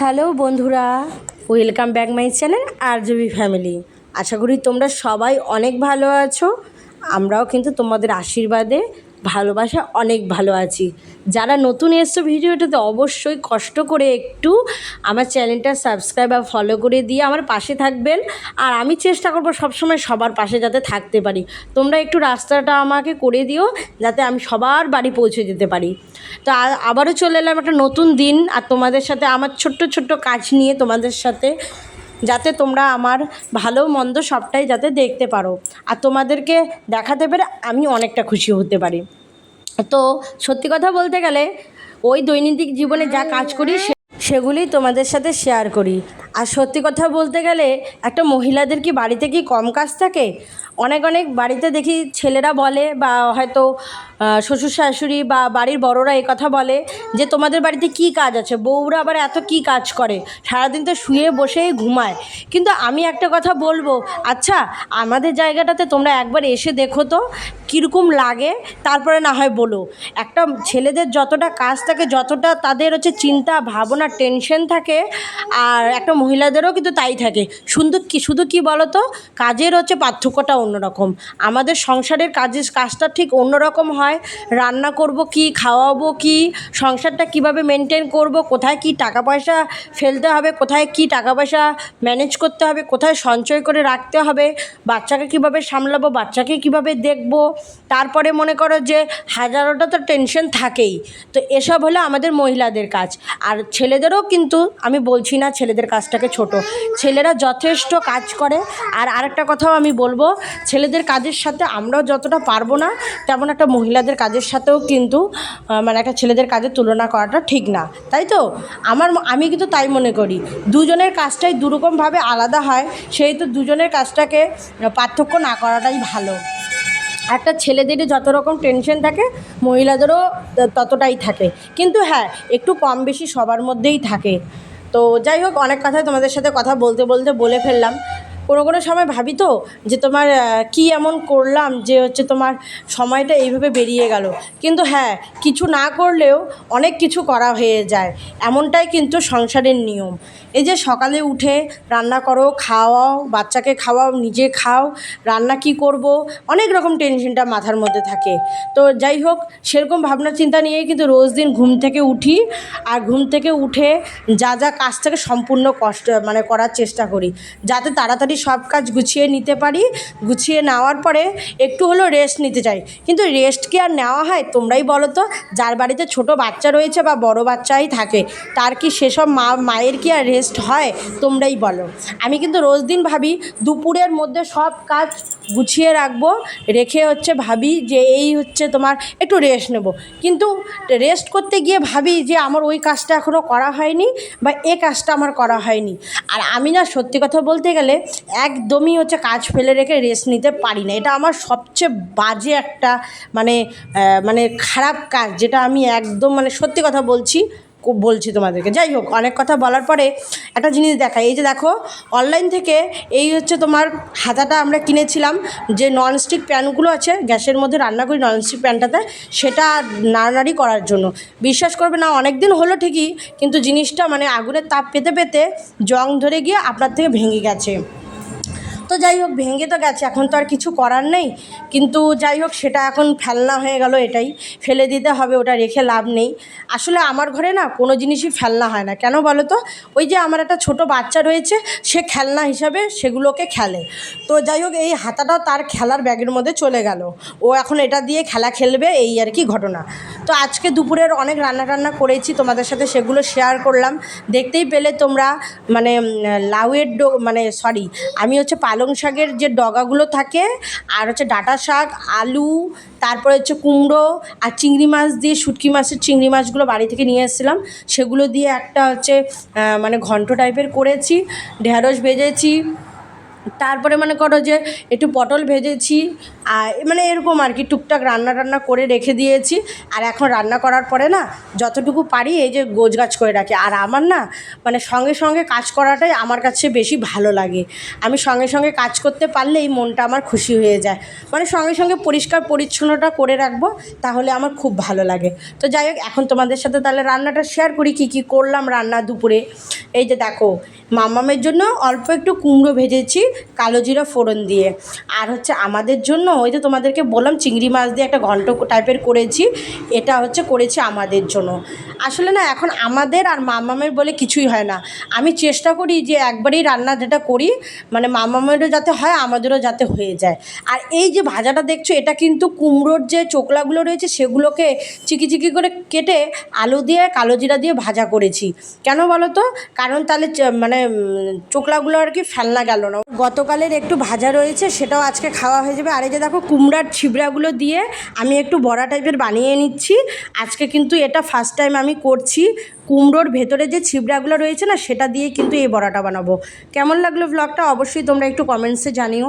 Hello বন্ধুরা, welcome back my channel আর জবি ফ্যামিলি। আশা করি তোমরা সবাই অনেক ভালো আছো। আমরাও কিন্তু তোমাদের আশীর্বাদে ভালোবাসা অনেক ভালো আছি। যারা নতুন এসছো ভিডিওটাতে অবশ্যই কষ্ট করে একটু আমার চ্যানেলটা সাবস্ক্রাইব আর ফলো করে দিয়ে আমার পাশে থাকবেন। আর আমি চেষ্টা করব সবসময় সবার পাশে যাতে থাকতে পারি। তোমরা একটু রাস্তাটা আমাকে করে দিও, যাতে আমি সবার বাড়ি পৌঁছে যেতে পারি। তো আবারও চলে এলাম একটা নতুন দিন, আর তোমাদের সাথে আমার ছোট্ট ছোট্ট কাজ নিয়ে তোমাদের সাথে। যাতে তোমরা আমার ভালো, মন্দ সবটাই যাতে দেখতে পারো। আর তোমাদেরকে দেখাতে পেরে আমি অনেকটা খুশি হতে পারি। তো সত্যি কথা বলতে গেলে, ওই দৈনন্দিন জীবনে যা কাজ করি সেগুলি তোমাদের সাথে শেয়ার করি। আর সত্যি কথা বলতে গেলে একটা মহিলাদের কি বাড়িতে কি কম কাজ থাকে? অনেক অনেক বাড়িতে দেখি ছেলেরা বলে বা হয়তো শ্বশুর শাশুড়ি বা বাড়ির বড়রা এই কথা বলে যে তোমাদের বাড়িতে কি কাজ আছে? বউরা আবার এত কি কাজ করে? সারাদিন তো শুয়ে বসেই ঘুমায়। কিন্তু আমি একটা কথা বলব আচ্ছা আমাদের জায়গাটাতে তোমরা একবার এসে দেখো তো, কীরকম লাগে, তারপরে না হয় বলো। একটা ছেলেদের যতটা কাজ থাকে, যতটা তাদের হচ্ছে চিন্তা, ভাবনা, টেনশন থাকে, আর একটা মহিলাদেরও কিন্তু তাই থাকে। শুধু কি শুধু কি বলো তো কাজের হচ্ছে পার্থক্যটা অন্যরকম। আমাদের সংসারের কাজের কাজটা ঠিক অন্যরকম হয়। রান্না করব কি, খাওয়াবো কি, সংসারটা কীভাবে মেনটেন করব, কোথায় কি টাকা পয়সা ফেলতে হবে, কোথায় কি টাকা পয়সা ম্যানেজ করতে হবে, কোথায় সঞ্চয় করে রাখতে হবে, বাচ্চাকে কীভাবে সামলাবো, বাচ্চাকে কীভাবে দেখব, তারপরে মনে করো যে হাজারোটা তো টেনশন থাকেই। তো এসব হলো আমাদের মহিলাদের কাজ। আর ছেলেদেরও কিন্তু, আমি বলছি না ছেলেদের কাজটাকে ছোট। ছেলেরা যথেষ্ট কাজ করে। আর আরেকটা কথাও আমি বলব, ছেলেদের কাজের সাথে আমরাও যতটা পারব না, তেমন একটা মহিলাদের কাজের সাথেও কিন্তু মানে একটা ছেলেদের কাজের তুলনা করাটা ঠিক না। তাই তো? আমার আমি কিন্তু তাই মনে করি। দুজনের কাজটাই দুরকমভাবে আলাদা হয় সেই তো দুজনের কাজটাকে পার্থক্য না করাটাই ভালো। একটা ছেলেদেরই যত রকম টেনশন থাকে, মহিলাদেরও ততটাই থাকে। কিন্তু হ্যাঁ একটু কম বেশি সবার মধ্যেই থাকে। তো যাই হোক অনেক কথাই তোমাদের সাথে কথা বলতে বলতে বলে ফেললাম। কোনো কোনো সময় ভাবি তো যে তোমার কি এমন করলাম যে হচ্ছে তোমার সময়টা এইভাবে বেরিয়ে গেল। কিন্তু হ্যাঁ কিছু না করলেও অনেক কিছু করা হয়ে যায়। এমনটাই কিন্তু সংসারের নিয়ম। এই যে সকালে উঠে রান্না করো, খাওয়াও, বাচ্চাকে খাওয়াও, নিজে খাও, রান্না কি করব, অনেক রকম টেনশনটা মাথার মধ্যে থাকে। তো যাই হোক, সেরকম ভাবনা চিন্তা নিয়েই কিন্তু রোজ দিন ঘুম থেকে উঠি আর ঘুম থেকে উঠে যা যা কাজ থাকে সম্পূর্ণ কষ্ট মানে করার চেষ্টা করি। যাতে তাড়াতাড়ি সব কাজ গুছিয়ে নিতে পারি, গুছিয়ে নেওয়ার পরে একটু হলেও রেস্ট নিতে চাই। কিন্তু রেস্ট কি আর নেওয়া হয় তোমরাই বলো তো? যার বাড়িতে ছোট বাচ্চা রয়েছে বা বড় বাচ্চাই থাকে, তার কি সেসব মা, মায়ের কি আর রেস্ট হয়? তোমরাই বলো। আমি কিন্তু রোজ দিন ভাবি, দুপুরের মধ্যে সব কাজ গুছিয়ে রাখব, রেখে হচ্ছে ভাবি যে এই হচ্ছে তোমার একটু রেস্ট নেব। কিন্তু রেস্ট করতে গিয়ে ভাবি যে আমার ওই কাজটা এখনও করা হয়নি বা এ কাজটা আমার করা হয়নি। আর আমি না সত্যি কথা বলতে গেলে একদমই হচ্ছে কাজ ফেলে রেখে রেস্ট নিতে পারি না। এটা আমার সবচেয়ে বাজে একটা মানে মানে খারাপ কাজ যেটা আমি একদম মানে সত্যি কথা বলছি বলছি তোমাদেরকে। যাই হোক, অনেক কথা বলার পরে একটা জিনিস দেখাই। এই যে দেখো অনলাইন থেকে এই হচ্ছে তোমার হাতাটা আমরা কিনেছিলাম, যে ননস্টিক প্যানগুলো আছে, গ্যাসের মধ্যে রান্না করি ননস্টিক প্যানটাতে, সেটা নাড়ানাড়ি করার জন্য। বিশ্বাস করবে না অনেক দিন হলো ঠিকই, কিন্তু জিনিসটা মানে আগুনের তাপ পেতে পেতে জং ধরে গিয়ে আপনার থেকে ভেঙে গেছে। তো যাই হোক, ভেঙে তো গেছে, এখন তো আর কিছু করার নেই। কিন্তু যাই হোক, সেটা এখন ফেলনা হয়ে গেল এটাই। ফেলে দিতে হবে, ওটা রেখে লাভ নেই। আসলে আমার ঘরে না কোনো জিনিসই ফেলনা হয় না। কেন বলো তো? ওই যে আমার একটা ছোট বাচ্চা রয়েছে, সে খেলনা হিসাবে সেগুলোকে খেলে। তো যাই হোক, এই হাতাটাও তার খেলার ব্যাগের মধ্যে চলে গেল। ও এখন এটা দিয়ে খেলা খেলবে, এই আর কি ঘটনা। তো আজকে দুপুরের অনেক রান্না টান্না করেছি, তোমাদের সাথে সেগুলো শেয়ার করলাম। দেখতেই পেলে তোমরা মানে লাউয়ের ডো মানে সরি আমি হচ্ছে পালং শাকের যে ডগাগুলো থাকে, আর হচ্ছে ডাটা শাক, আলু, তারপরে হচ্ছে কুমড়ো আর চিংড়ি মাছ দিয়ে, শুটকি মাছের চিংড়ি মাছগুলো বাড়ি থেকে নিয়ে এসেছিলাম। সেগুলো দিয়ে একটা হচ্ছে মানে ঘন্ট টাইপের করেছি, ঢেঁড়স ভেজেছি তারপরে মনে করো যে একটু পটল ভেজেছি, আর মানে এরকম আর কি টুকটাক রান্না টান্না করে রেখে দিয়েছি। আর এখন রান্না করার পরে না যতটুকু পারি এই যে গোছগাছ করে রাখি। আর আমার না মানে সঙ্গে সঙ্গে কাজ করাটাই আমার কাছে বেশি ভালো লাগে। আমি সঙ্গে সঙ্গে কাজ করতে পারলেই মনটা আমার খুশি হয়ে যায়। মানে সঙ্গে সঙ্গে পরিষ্কার পরিচ্ছন্নটা করে রাখব, তাহলে আমার খুব ভালো লাগে। তো যাই হোক, এখন তোমাদের সাথে তাহলে রান্নাটা শেয়ার করি, কী কী করলাম রান্না দুপুরে। এই যে দেখো, মামামের জন্য অল্প একটু কুমড়ো ভেজেছি কালো জিরা ফোড়ন দিয়ে। আর হচ্ছে আমাদের জন্য, ওই যে তোমাদেরকে বললাম, চিংড়ি মাছ দিয়ে একটা ঘন্ট টাইপের করেছি, এটা হচ্ছে করেছি আমাদের জন্য। আসলে না, এখন আমাদের আর মামামের বলে কিছুই হয় না। আমি চেষ্টা করি যে একবারই রান্না যেটা করি মানে মামামেরও যাতে হয়, আমাদেরও যাতে হয়ে যায়। আর এই যে ভাজাটা দেখছ, এটা কিন্তু কুমড়োর যে চোকলাগুলো রয়েছে, সেগুলোকে চিকি চিকি করে কেটে আলু দিয়ে, কালো জিরা দিয়ে ভাজা করেছি। কেন বলো তো কারণ তাহলে মানে চোকলাগুলো আর কি ফেলনা গেল না। গতকালের একটু ভাজা রয়েছে, সেটাও আজকে খাওয়া হয়ে যাবে। আর এই যে দেখো, কুমড়ার ছিবড়াগুলো দিয়ে আমি একটু বড়া টাইপের বানিয়ে নিচ্ছি। আজকে কিন্তু এটা ফার্স্ট টাইম আমি করছি, কুমড়োর ভেতরে যে ছিবড়াগুলো রয়েছে না, সেটা দিয়ে কিন্তু এই বড়াটা বানাবো। কেমন লাগল ব্লগটা অবশ্যই তোমরা একটু কমেন্টসে জানিও।